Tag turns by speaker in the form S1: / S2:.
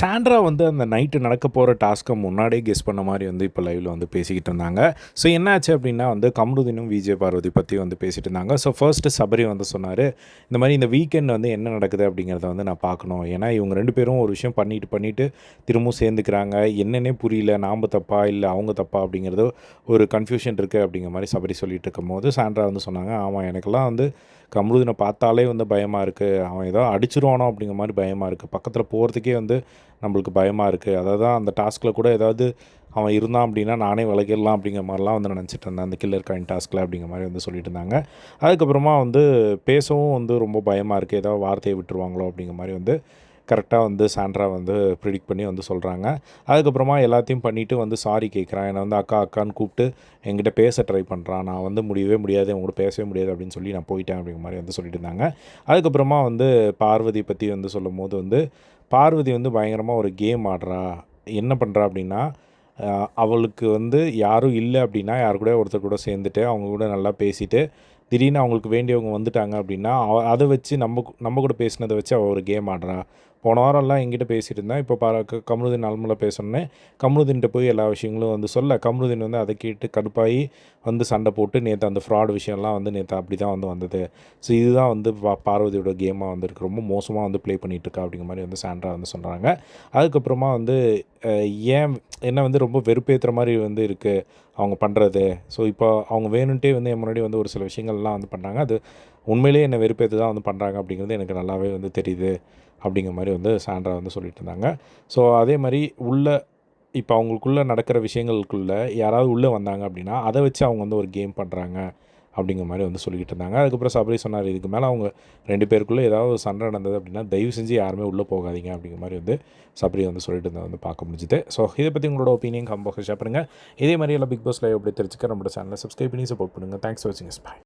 S1: Sandra வந்து அந்த night நடக்க போகிற டாஸ்க்கை முன்னாடியே கெஸ் பண்ண மாதிரி வந்து இப்போ லைவில் வந்து பேசிக்கிட்டு இருந்தாங்க. ஸோ என்னாச்சு அப்படின்னா வந்து கமருதினும் விஜய் பார்வதி பற்றி வந்து பேசிகிட்டு இருந்தாங்க. ஸோ ஃபர்ஸ்ட்டு சபரி வந்து சொன்னார் இந்த மாதிரி இந்த வீக்கெண்ட் வந்து என்ன நடக்குது அப்படிங்கிறத வந்து நான் பார்க்கணும். ஏன்னா இவங்க ரெண்டு பேரும் ஒரு விஷயம் பண்ணிட்டு பண்ணிவிட்டு திரும்பவும் சேர்ந்துக்கிறாங்க. என்னன்னே புரியல நாம் தப்பா இல்லை அவங்க தப்பா அப்படிங்கிறது ஒரு கன்ஃபியூஷன் இருக்குது அப்படிங்கிற மாதிரி சபரி சொல்லிட்டு இருக்கும்போது சாண்ட்ரா வந்து சொன்னாங்க ஆமாம் எனக்கெல்லாம் வந்து கமருதீனை பார்த்தாலே வந்து பயமாக இருக்குது அவன் ஏதோ அடிச்சிருவானோ அப்படிங்கிற மாதிரி பயமாக இருக்குது பக்கத்தில் போகிறதுக்கே வந்து நம்மளுக்கு பயமாக இருக்குது அதாவது அந்த டாஸ்கில் கூட ஏதாவது அவன் இருந்தான் அப்படின்னா நானே விளக்கிடலாம் அப்படிங்கிற மாதிரிலாம் வந்து நினச்சிட்டு இருந்தேன். அந்த கில்லர் காயின் டாஸ்கில் அப்படிங்கிற மாதிரி வந்து சொல்லிட்டு இருந்தாங்க. அதுக்கப்புறமா வந்து பேசவும் வந்து ரொம்ப பயமாக இருக்குது ஏதாவது வார்த்தையை விட்டுருவாங்களோ அப்படிங்கிற மாதிரி வந்து கரெக்டாக வந்து சாண்ட்ரா வந்து ப்ரிடிக்ட் பண்ணி வந்து சொல்கிறாங்க அதுக்கப்புறமா எல்லாத்தையும் பண்ணிவிட்டு வந்து சாரி கேட்குறான் என்னை வந்து அக்கா அக்கான்னு கூப்பிட்டு என்கிட்ட பேச ட்ரை பண்ணுறான் நான் வந்து முடியவே முடியாது அவங்க கூட பேசவே முடியாது அப்படின்னு சொல்லி நான் போயிட்டேன் அப்படிங்கிற மாதிரி வந்து சொல்லிட்டு இருந்தாங்க. அதுக்கப்புறமா வந்து பார்வதி பற்றி வந்து சொல்லும் போது வந்து பார்வதி வந்து பயங்கரமாக ஒரு கேம் ஆடுறா. என்ன பண்ணுறா அப்படின்னா அவளுக்கு வந்து யாரும் இல்லை அப்படின்னா யார் கூட ஒருத்தர் கூட சேர்ந்துட்டு அவங்க கூட நல்லா பேசிட்டு திடீர்னு அவங்களுக்கு வேண்டியவங்க வந்துட்டாங்க அப்படின்னா அவ அதை வச்சு நம்ம நம்ம கூட பேசினதை வச்சு அவள் ஒரு கேம் ஆடுறா. போன வாரம்லாம் எங்கிட்ட பேசிட்டு இருந்தேன் இப்போ பாரு கமருதீன் நார்மலாக பேசணுன்னே கமருதீன்கிட்ட போய் எல்லா விஷயங்களும் வந்து சொல்ல. கமருதீன் வந்து அதை கேட்டு கடுப்பாகி வந்து சண்டை போட்டு நேற்று அந்த ஃப்ராட் விஷயம்லாம் வந்து நேற்று அப்படி தான் வந்து வந்தது. ஸோ இதுதான் வந்து பா பார்வதியோட கேமாக வந்துருக்கு ரொம்ப மோசமாக வந்து ப்ளே பண்ணிகிட்ருக்கா அப்படிங்கிற மாதிரி வந்து சாண்ட்ரா வந்து சொல்கிறாங்க அதுக்கப்புறமா வந்து ஏன் என்ன வந்து ரொம்ப வெறுப்பேற்றுற மாதிரி வந்து இருக்குது அவங்க பண்ணுறது ஸோ இப்போ அவங்க வேணுன்ட்டே வந்து என் முன்னாடி வந்து ஒரு சில விஷயங்கள்லாம் வந்து பண்ணுறாங்க அது உண்மையிலேயே என்னை வெறுப்பேற்று தான் வந்து பண்ணுறாங்க அப்படிங்கிறது எனக்கு நல்லாவே வந்து தெரியுது அப்படிங்கிற மாதிரி வந்து சாண்ட்ரா வந்து சொல்லிட்டு இருந்தாங்க ஸோ அதே மாதிரி உள்ள இப்போ அவங்களுக்குள்ளே நடக்கிற விஷயங்களுக்குள்ள யாராவது உள்ளே வந்தாங்க அப்படின்னா அதை வச்சு அவங்க வந்து ஒரு கேம் பண்ணுறாங்க அப்படிங்கிற மாதிரி வந்து சொல்லிக்கிட்டு இருந்தாங்க அதுக்கப்புறம் சபரி சொன்னார் இதுக்கு மேலே அவங்க ரெண்டு பேருக்குள்ளே ஏதாவது ஒரு சண்டை நடந்தது அப்படின்னா தயவு செஞ்சு யாருமே உள்ளே போகாதீங்க அப்படிங்கிற மாதிரி வந்து சபரி வந்து சொல்லிட்டு இருந்தால் வந்து பார்க்க முடிஞ்சுது. ஸோ இதை பற்றி உங்களோட ஒப்பீனியன் கம்போக ஷேர் பண்ணுங்கள் இதே மாதிரி எல்லாம் பிக் பாஸ் லைவ் அப்படி தெரிஞ்சுக்க நம்மளோட சேனலை சப்ஸ்கிரைப் பண்ணி சப்போர்ட் பண்ணுங்கள் தேங்க்ஸ் ஃபார் வாட்சிங் பாய்